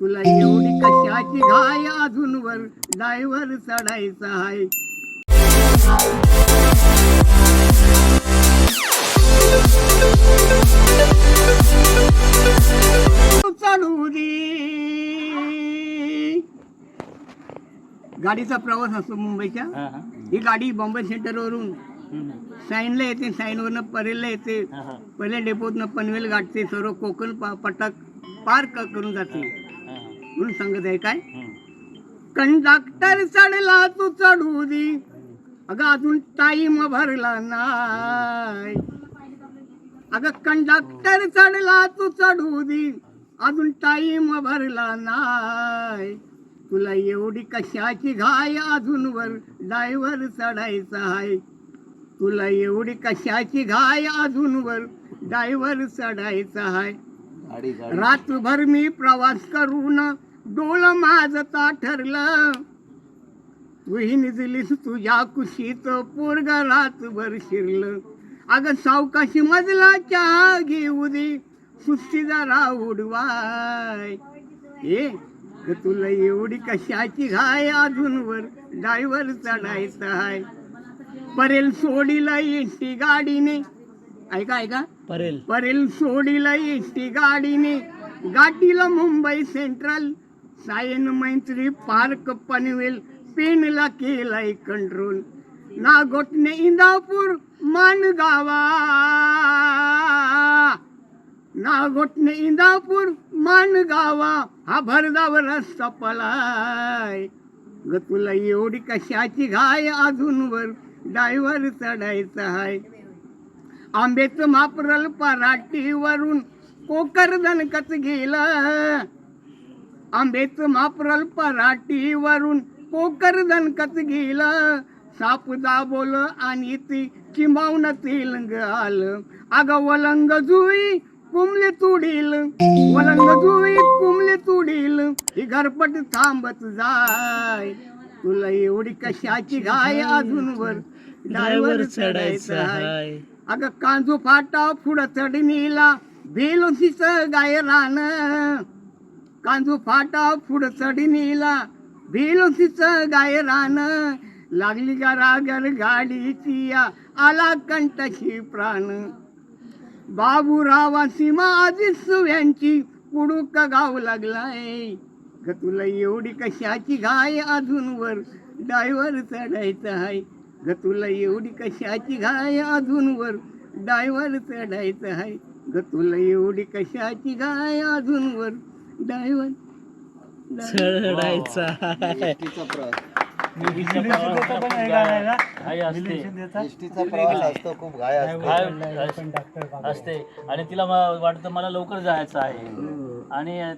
तुला एवढी कशाची घाय अजून वर डायव्हर चढायचा आहे चढू दे गाडीचा प्रवास असतो मुंबईच्या हा, गाडी बॉम्बे सेंटरवरून. साईनला येते साईनवरनं परेलला येते. पहिल्या डेपोतनं पनवेल गाठते सर्व कोकण पा- पटक पार करून जाते. म्हणून सांगत आहे काय. कंडक्टर चढला तू चढू दे. अगं अजून टाईम भरला नाही. अगं कंडक्टर चढला तू चढू दे. अजून टाईम भरला नाही. तुला एवढी कशाची घाय अजून वर डायव्हर चढायचा आहे? तुला एवढी कशाची घाय अजून वर डायव्हर चढायचा आहे? रात्रभर मी प्रवास करून डोळ माझं ठरलं. तुही निजलीस तुझ्या कुशीत पोरग रातभर शिरलं. अगं सावकाशी मजला चहा घेऊ दे सुस्ती जरा उडवाय. ए तुला एवढी कशाची घाय अजून वर डायव्हर चढायचा आहे परेल सोडीला एसटी गाडीने. ऐका ऐका. परेल. परेल सोडीला एसटी गाडीने. गाठीला मुंबई सेंट्रल. सायन मैत्री पार्क पनवेल पेनला केलाय कंट्रोल नागोटने इंदापूर मानगावा नागोटने इंदापूर मानगावा हा भरधाव रस्ता पलाय. ग तुला एवढी कशाची घाय अजूनवर? डायव्हर चढायचा आहे आंबेचं मापरल पराठीवरून कोकर गेलं. आंबेचं मापरल पराठीवरून पोकर दणकत गेलं साप दाबोल आणि ती चिंबावून तेलंग आलं. अगं वलंग जुई कुमले तुडील. वलंग जुई कुमले तुडील. ही घरपट थांबत जाय. तुला एवढी कशाची घाय अजून वर डायव्हर चढायचं आहे अगं कांजू फाटा पुढं चढणीला बेलोसीच गाय रान. कांजू फाटा पुढं चढणीला तिच गाय रान लागली गरागर गाडीची आला कंठशी प्राण. बाबूरावा सीमा आजी सुव्यांची कुडूक गाव लागलाय. ग तुला एवढी कशाची घाय अजून वर? डायव्हर चढायचं आहे ग तुला एवढी कशाची घाय अजून वर? डायव्हर चढायचं आहे ग तुला एवढी कशाची घाय अजून वर? डायव्हर चढायचा असते. एसटीचा प्रवास असतो. खूप घाय असतो. घाई असते. आणि तिला म- वाटतं मला लवकर जायचं आहे. आणि